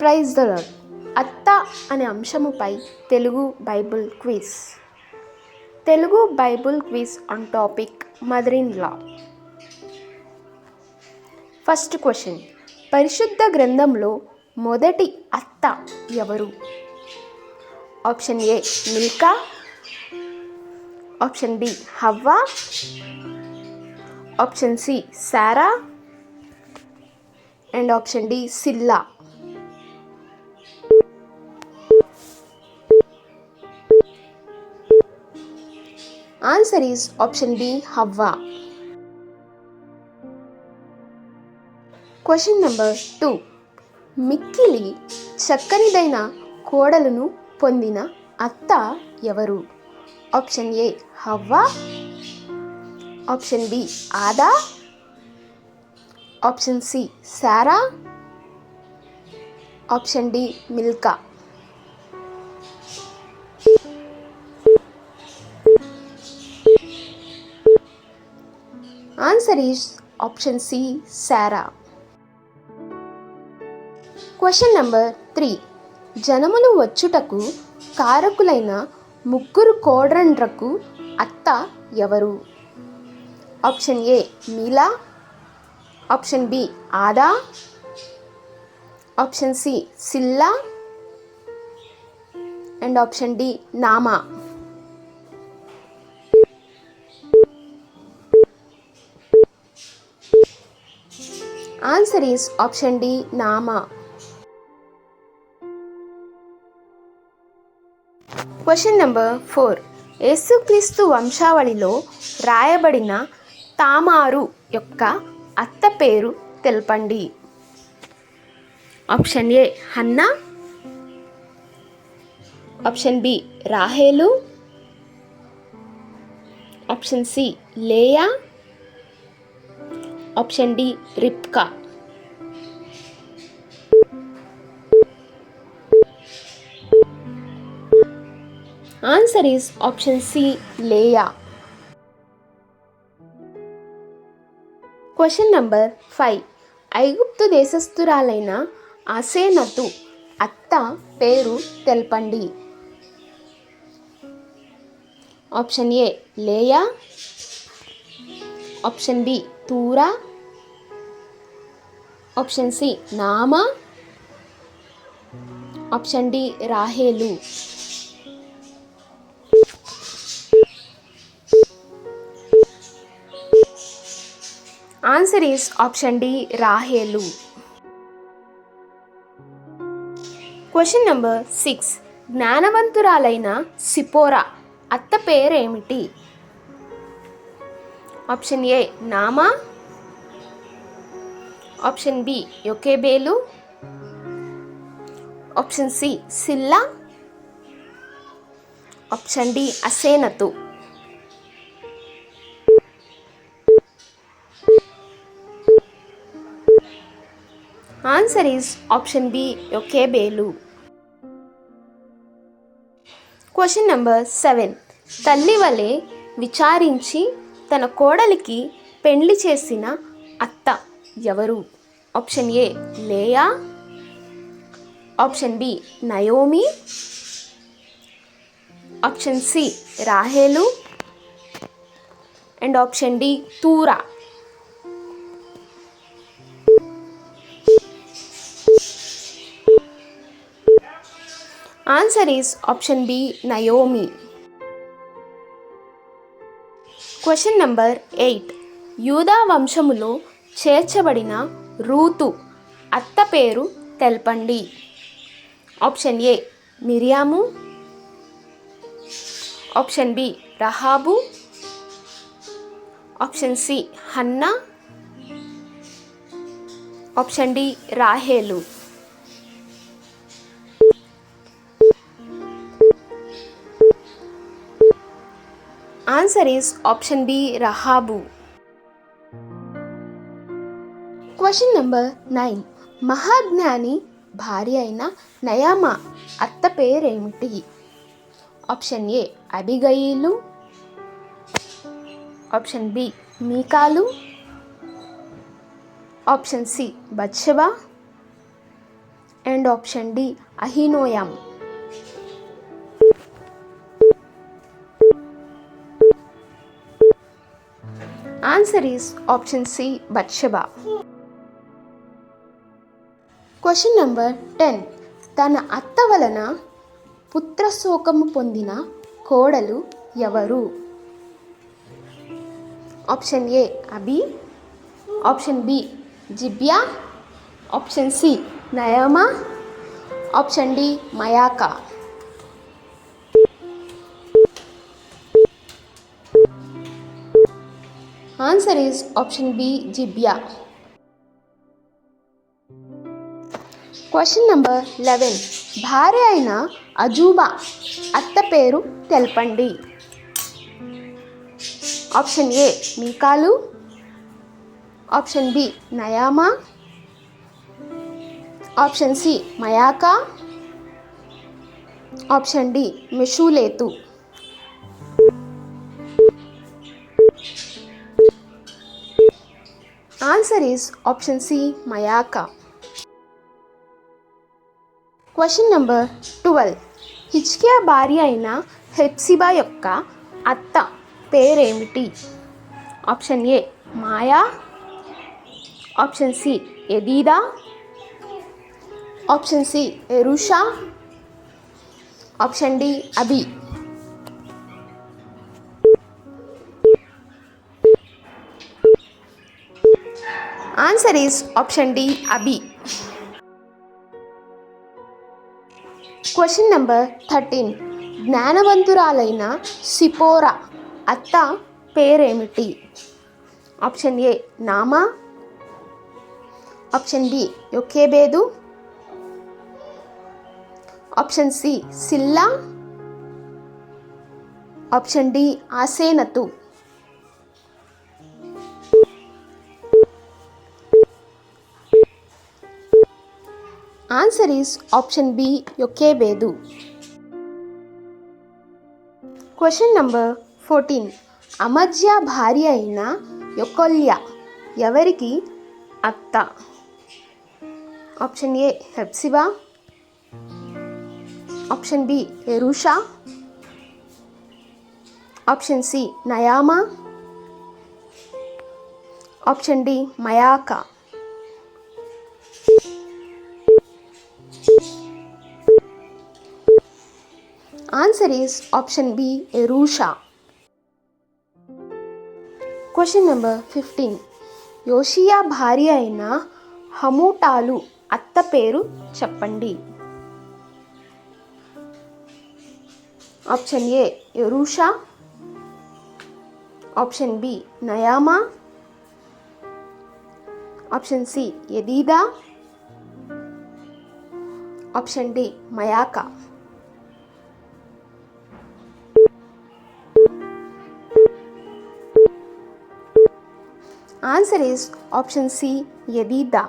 Praise the లర్ అత్త అనే అంశముపై Telugu Bible quiz. Telugu Bible quiz on topic mother in law. First question. పరిశుద్ధ గ్రంథంలో మొదటి అత్త ఎవరు? Option A Milcah. Option B హవ్వ. Option C Sarah. And option D Zillah. Answer is option B హవ్వ క్వశ్చన్ నెంబర్ టూ మిక్కిలి చక్కనిదైన కోడలను పొందిన అత్త ఎవరు? ఆప్షన్ ఏ హవ్వ option B Adah option C Sarah option D Milcah answer is option C Sarah question number three జనములు వచ్చుటకు కారకులైన ముగ్గురు కోడ్రండ్రకు అత్త ఎవరు? ఆప్షన్ ఏ మీలా. Option B Adah. Option C Zillah. And option D Naamah. Answer is option D Naamah question number four యేసుక్రీస్తు వంశావళిలో రాయబడిన తామారు యొక్క అత్త పేరు తెలపండి. Option A Hannah option B రాహేలు option C Leah option D రిప్కా answer is option C Leah. Question number five ఐగుప్తు దేశస్థురాలైన అసేనతు అత్త పేరు తెలపండి. Option A Leah. Option B తూరా. Option C Naamah option D రాహేలు. ఆన్సర్ ఈస్ ఆప్షన్ డి రాహేలు. Question number six. జ్ఞానవంతురాలైన సిపోరా. అత్త పేరేమిటి? Option A Naamah option B యొకేబేలు option C Zillah. Option D Asenath answer is option B యొకేబేలు question number seven. తల్లి వలె విచారించి తన కోడలికి పెండ్లి చేసిన ఎవరు? Option A Leah option B Naomi option C రాహేలు and option D తూరా answer is option B Naomi question number eight యూదా వంశములో చేర్చబడిన రూతు. అత్త పేరు తెలపండి. Option A Miriam. Option B Rahab. Option C Hannah. Option D రాహేలు. Answer is option B Rahab. Question number nine. మహాజ్ఞాని భార్య అయిన నయామా అత్త పేరేమిటి? Option A Abigail option B Michal. Option C Bathsheba and option D Ahinoam. Answer is option C Bathsheba question number ten. తన అత్త వలన పుత్రశోకము పొందిన కోడలు ఎవరు? Option A Abi option B Zibiah. Option C Naamah. Option D Maacah. Answer is option B Zibiah. Question number eleven భార్య అయిన అజూబా అత్త పేరు తెలపండి. Option A Michal. Option B Naamah. Option C మయాకా. Option D మిషూలేతు. Answer is option C మయాకా. Question number twelve హిచ్కియా భార్య అయిన హెప్సిబా యొక్క అత్త పేరేమిటి ఆప్షన్ ఏ మాయా option C ఎదీదా option C Jerusha option D Abi answer is option D Abi question number thirteen. జ్ఞానవంతురాలైన సిపోరా అత్త పేరేమిటి? Option A Naamah. Option B యొక్కేబేదు option C Zillah. Option D Asenath answer is option B Jochebed question number fourteen. అమధ్య భార్య అయిన యొకొల్య ఎవరికి? అత్త. Option A Hephzibah. Option B Jerusha. Option C Naamah. Option D Maacah. Answer is option B Jerusha question number fifteen Josiah భార్య అయిన హమూటాలు అత్త పేరు చెప్పండి. Option A Jerusha option B Naamah option C Jedidah option D Maacah answer is option C Jedidah